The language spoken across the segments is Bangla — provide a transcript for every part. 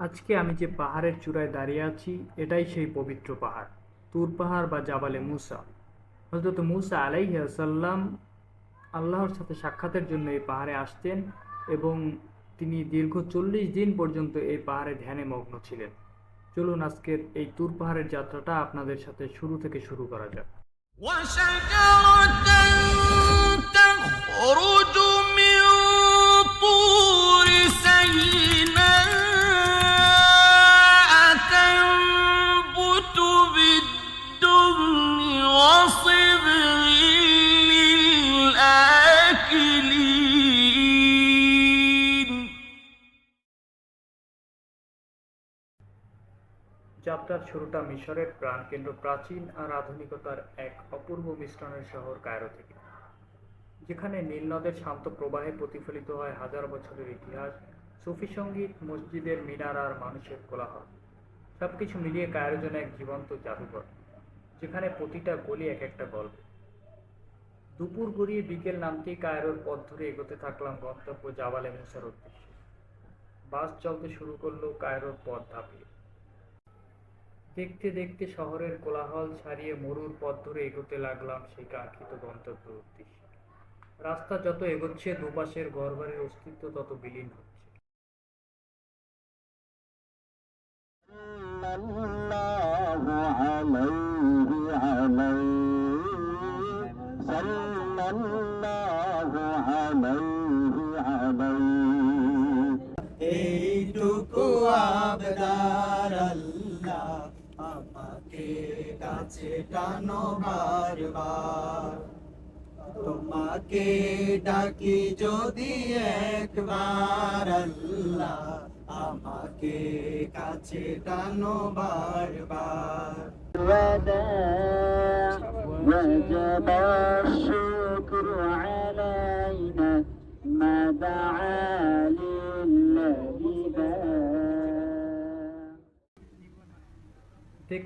আজকে আমি যে পাহাড়ের চূড়ায় দাঁড়িয়ে আছি, এটাই সেই পবিত্র পাহাড়। তুর পাহাড় বা জাবালে মুসা। হজরত মুসা আলাইসাল্লাম আল্লাহর সাথে সাক্ষাতের জন্য এই পাহাড়ে আসতেন এবং তিনি দীর্ঘ চল্লিশ দিন পর্যন্ত এই পাহাড়ে ধ্যানে মগ্ন ছিলেন। চলুন আজকের এই তুর পাহাড়ের যাত্রাটা আপনাদের সাথে শুরু থেকে শুরু করা যাক। যাত্রার শুরুটা মিশরের প্রাণকেন্দ্র প্রাচীন আর আধুনিকতার এক অপূর্ব মিশ্রণের শহর কায়রো থেকে। যেখানে নীল নদের শান্ত প্রবাহে প্রতিফলিত হয় হাজার বছরের ইতিহাস, সুফি সংগীত, মসজিদের মিনার আর মানুষের কোলাহল। সবকিছু মিলিয়ে কায়রো যেন এক জীবন্ত জাদুঘর, যেখানে প্রতিটা গলি এক একটা গল্প। দুপুর গড়িয়ে বিকেল নামতেই কায়রোর পথ ধরে এগোতে থাকলাম গন্তব্য জাবালে মুসার উদ্দেশ্যে। বাস চলতে শুরু করল কায়রোর পথ ধাপিয়ে। দেখতে দেখতে শহরের কোলাহল ছাড়িয়ে মরুর পথ ধরে এগোতে লাগলাম সেই কাঙ্ক্ষিত গন্তব্য উদ্দেশ্যে। রাস্তা যত এগোচ্ছে, দুপাশের ঘরবাড়ির অস্তিত্ব তত বিলীন হচ্ছে। এইটুকু আবদার আল্লাহ আমাকে কাছে টানো বারবার তোমাকে ডাকি যদি একবার আল্লাহ আমাকে কাছে টানো বারবার الوداع وجب الشكر علينا ما دعا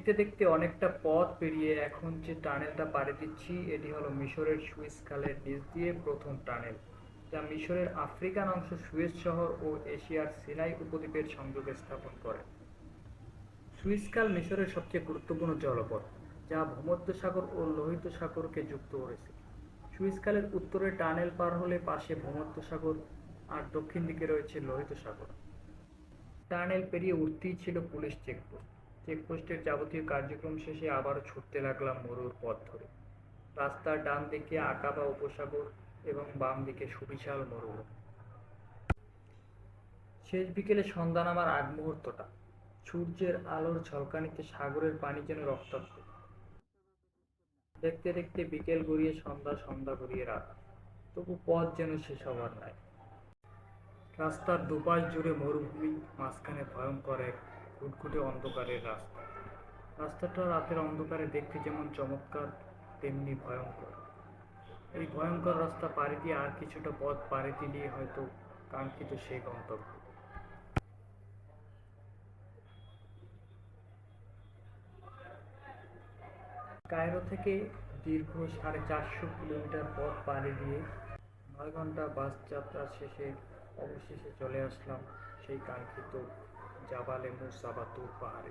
দেখতে দেখতে অনেকটা পথ পেরিয়ে এখন যে টানেলটা পাড়ি দিচ্ছি, এটি হলো মিশরের সুইস খালের নিচ দিয়ে প্রথম টানেল, যা মিশরের আফ্রিকান অংশ সুয়েজ শহর ও এশিয়ার সিনাই উপদ্বীপের সংযোগে স্থাপন করে। সুইস খাল মিশরের সবচেয়ে গুরুত্বপূর্ণ জলপথ, যা ভূমধ্যসাগর ও লোহিত সাগরকে যুক্ত করেছে। সুইস খালের উত্তরে টানেল পার হলে পাশে ভূমধ্যসাগর আর দক্ষিণ দিকে রয়েছে লোহিত সাগর। টানেল পেরিয়ে উঠতেই ছিল পুলিশ চেকপোস্ট চেকপোস্টের যাবতীয় কার্যক্রম শেষে আবারও ছুটতে লাগলাম মরুর পথ ধরে। রাস্তার ডান দিকে আকাবা উপসাগর এবং বাম দিকে সুবিশাল মরুভূমি। শেষ বিকেলে সন্ধ্যা নামার আগ মুহূর্তটা, সূর্যের আলোর ঝলকানিতে সাগরের পানি যেন রক্তাক্ত। দেখতে দেখতে বিকেল গড়িয়ে সন্ধ্যা সন্ধ্যা গড়িয়ে রাত। তবু পথ যেন শেষ হবার নাই। রাস্তার দুপাশ জুড়ে মরুভূমি, মাঝখানে ভয়ঙ্কর এক ঘুটঘুটে অন্ধকারের রাস্তা। রাস্তাটা রাতের অন্ধকারে দেখতে যেমন চমৎকার, তেমনি ভয়ঙ্কর। এই ভয়ঙ্কর রাস্তা পাড়ি দিয়ে আর কিছুটা পথ পাড়ি দিলেই হয়তো কাঙ্ক্ষিত সেই গন্তব্য। কায়রো থেকে দীর্ঘ সাড়ে চারশো কিলোমিটার পথ পাড়ি দিয়ে নয় ঘণ্টা বাস যাত্রা শেষে অবশেষে চলে আসলাম সেই কাঙ্ক্ষিত জাবালে মুসা বা তুর পাহাড়ে।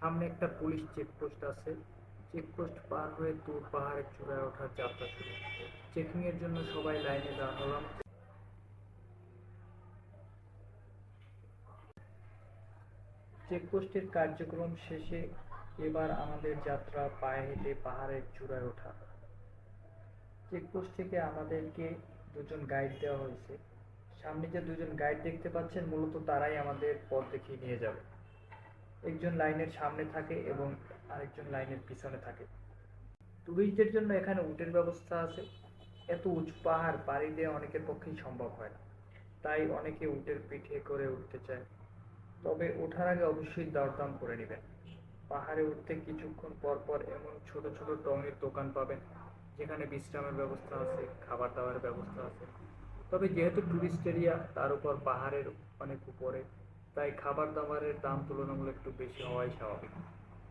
সামনে একটা পুলিশ চেকপোস্ট আছে। চেকপোস্ট পার হয়ে তুর পাহাড়ের চূড়ায় ওঠার যাত্রা শুরু। চেকিং এর জন্য সবাই লাইনে দাঁড়ালাম। চেকপোস্টের কার্যক্রম শেষে এবার আমাদের যাত্রা পায়ে হেঁটে পাহাড়ের চূড়ায় ওঠা। চেকপোস্ট থেকে আমাদেরকে দুজন গাইড দেওয়া হয়েছে। সামনে যে দুজন গাইড দেখতে পাচ্ছেন, মূলত তারাই আমাদের পথ দেখিয়ে নিয়ে যাবে। একজন লাইনের সামনে থাকে এবং আরেকজন লাইনের পিছনে থাকে। টুরিস্টদের জন্য এখানে উটের ব্যবস্থা আছে। এত উঁচু পাহাড়, পাড়ি দিয়ে অনেকের পক্ষেই সম্ভব হয় না। তাই অনেকে উটের পিঠে করে উঠতে চায়। তবে ওঠার আগে অবশ্যই দরদাম করে নেবেন। পাহাড়ে উঠতে কিছুক্ষণ পর পর এমন ছোট ছোট টঙের দোকান পাবেন, যেখানে বিশ্রামের ব্যবস্থা আছে, খাবার দাবারের ব্যবস্থা আছে। তবে যেহেতু টুরিস্ট এরিয়া তার উপর পাহাড়ের অনেক উপরে, তাই খাবার দাবারের দাম তুলনামূলক একটু বেশি হওয়াই স্বাভাবিক।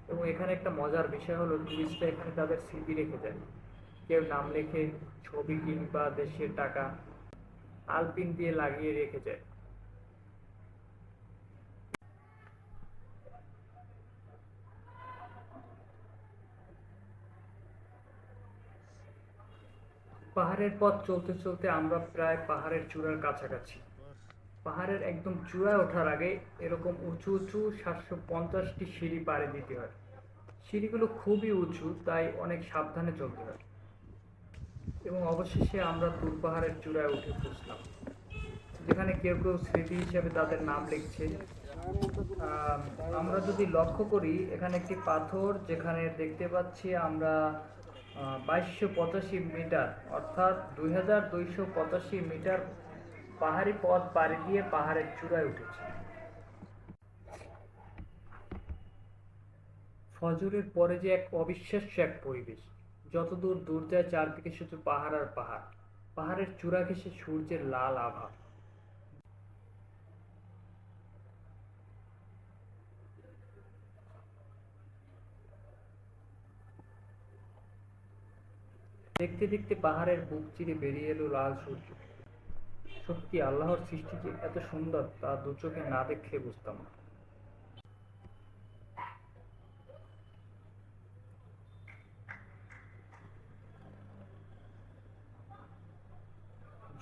এবং এখানে একটা মজার বিষয় হলো টুরিস্টরা এখানে তাদের স্মৃতি রেখে যায়। কেউ নাম লেখে, ছবি কিংবা দেশের টাকা আলপিন দিয়ে লাগিয়ে রেখে যায়। পাহাড়ের পথ চলতে চলতে আমরা প্রায় পাহাড়ের চূড়ার কাছাকাছি। পাহাড়ের একদম চূড়ায় ওঠার আগে এরকম উঁচু উঁচু সাতশো পঞ্চাশটি সিঁড়ি পাড়ি দিতে হয়। সিঁড়িগুলো খুবই উঁচু তাই অনেক সাবধানে চলতে হয়। এবং অবশেষে আমরা তুর পাহাড়ের চূড়ায় উঠে পৌঁছলাম। যেখানে কেউ কেউ স্মৃতি হিসেবে তাদের নাম লিখছে। আম, আমরা যদি লক্ষ্য করি এখানে একটি পাথর যেখানে দেখতে পাচ্ছি আমরা বাইশশো পঁচাশি মিটার, অর্থাৎ দুই হাজার দুইশো পঁচাশি মিটার পাহাড়ি পথ পাড়ি দিয়ে পাহাড়ের চূড়ায় উঠেছি। ফজরের পরে যে এক অবিশ্বাস্য এক পরিবেশ, যতদূর দূর যায় চারদিকে শুধু পাহাড় আর পাহাড়। পাহাড়ের চূড়া ঘেঁষে সূর্যের লাল আভা। দেখতে দেখতে পাহাড়ের বুক চিরে বেরিয়ে এলো লাল সূর্য। সত্যি আল্লাহর সৃষ্টি যে এত সুন্দর, তা দু চোখে না দেখলে বুঝতাম না।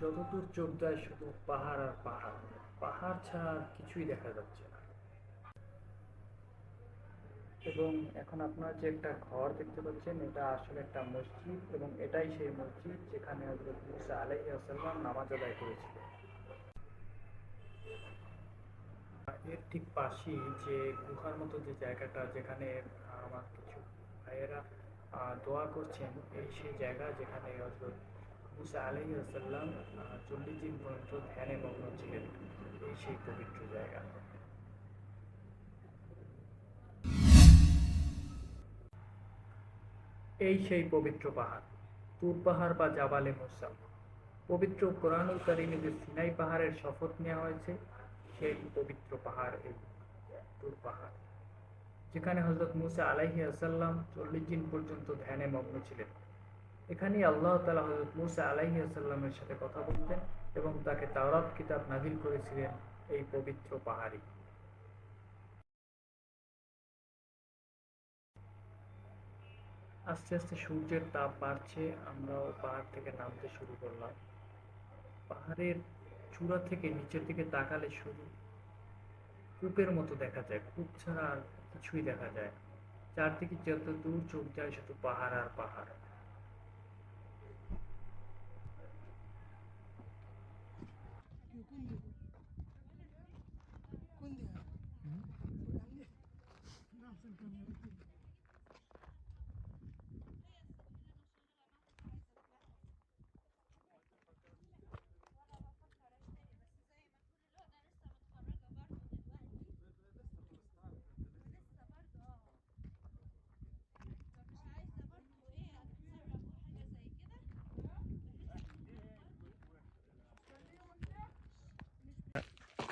যতদূর চোখ যায় শুধু পাহাড় আর পাহাড়। পাহাড় ছাড়া কিছুই দেখা যাচ্ছে না। এবং এখন আপনারা যে একটা ঘর দেখতে পাচ্ছেন, এটা আসলে একটা মসজিদ এবং এটাই সেই মসজিদ যেখানে হযরত মুসা আলাইহি ওয়াসাল্লাম নামাজ আদায় করেছিলেন এর ঠিক পাশেই যে গুহার মতো যে জায়গাটা যেখানে আমার কিছু ভাইয়েরা দোয়া করছেন, এই সেই জায়গা যেখানে হযরত মুসা আলাইহি ওয়াসাল্লাম চল্লিশ দিন পর্যন্ত ধ্যানে মগ্ন ছিলেন। এই সেই পবিত্র জায়গা। এই সেই পবিত্র পাহাড়, তুর পাহাড় বা জাবালে মুসা পবিত্র কোরআনুল কারিমে যে সিনাই পাহাড়ের শপথ নেওয়া হয়েছে, সেই পবিত্র পাহাড় এই তুর পাহাড়। যেখানে হজরত মুসা আলাইহি আসাল্লাম চল্লিশ দিন পর্যন্ত ধ্যানে মগ্ন ছিলেন। এখানেই আল্লাহ তালা হজরত মুসা আলাইহি আসাল্লামের সাথে কথা বলতেন এবং তাকে তাওরাত কিতাব নাজিল করেছিলেন এই পবিত্র পাহাড়ি। আস্তে আস্তে সূর্যের তাপ বাড়ছে, আমরাও পাহাড় থেকে নামতে শুরু করলাম। পাহাড়ের চূড়া থেকে নিচের দিকে তাকালে শুধু কূপের মতো দেখা যায়। কূপ ছাড়া আর কিছুই দেখা যায় চারদিকে যত দূর চোখ যায়, শুধু পাহাড় আর পাহাড়।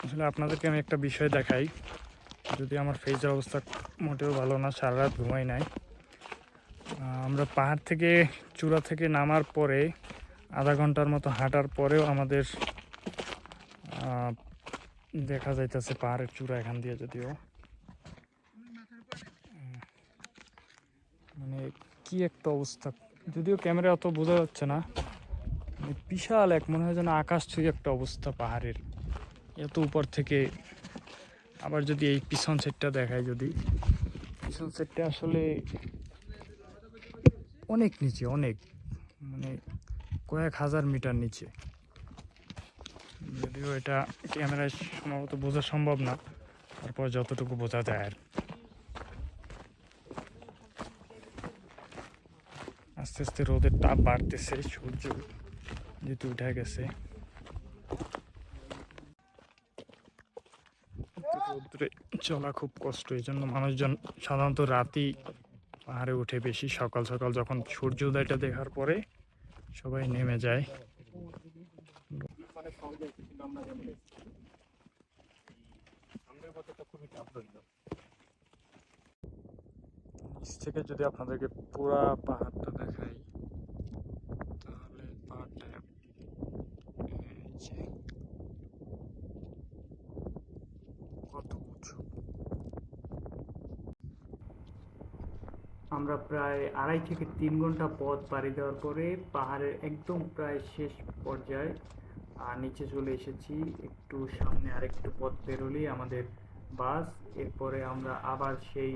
আসলে আপনাদেরকে আমি একটা বিষয় দেখাই। যদি আমার ফেসের অবস্থা মোটেও ভালো না সারা রাত ঘুমাই নাই। আমরা পাহাড় থেকে চূড়া থেকে নামার পরে, আধা ঘণ্টার মতো হাঁটার পরেও আমাদের দেখা যাইতেছে পাহাড়ের চূড়া এখান দিয়ে যদিও। মানে কি একটা অবস্থা। যদিও ক্যামেরা অত বোঝা যাচ্ছে না মানে বিশাল এক, মনে হয় যেন আকাশ ছুঁয়ে একটা অবস্থা পাহাড়ের। এত উপর থেকে আবার যদি এই পিছন সেটটা দেখায় যদি। পিছন সেটটা আসলে অনেক নিচে, অনেক। মানে কয়েক হাজার মিটার নিচে। যদিও এটা ক্যামেরায় সম্ভবত বোঝা সম্ভব না, তারপর যতটুকু বোঝা যায় আর আস্তে আস্তে রোদের তাপ বাড়তেছে, সূর্য যেহেতু উঠে গেছে। রোদ্রে চলা খুব কষ্ট। এই জন্য মানুষজন সাধারণত রাতেই পাহাড়ে উঠে বেশি, সকাল সকাল যখন সূর্য উদয়টা দেখার পরে সবাই নেমে যায়। থেকে যদি আপনাদেরকে পুরা পাহাড়টা দেখাই তাহলে পাহাড়টা এই যে কত উঁচু আমরা প্রায় আড়াই থেকে তিন ঘণ্টা পথ পাড়ি দেওয়ার পরে পাহাড়ের একদম প্রায় শেষ পর্যায়ে, আর নিচে চলে এসেছি। একটু সামনে আরেকটু পথ বেরোলেই আমাদের বাস। এরপরে আমরা আবার সেই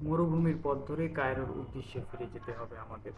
মরুভূমির পথ ধরে কায়রোর উদ্দেশ্যে ফিরে যেতে হবে আমাদের।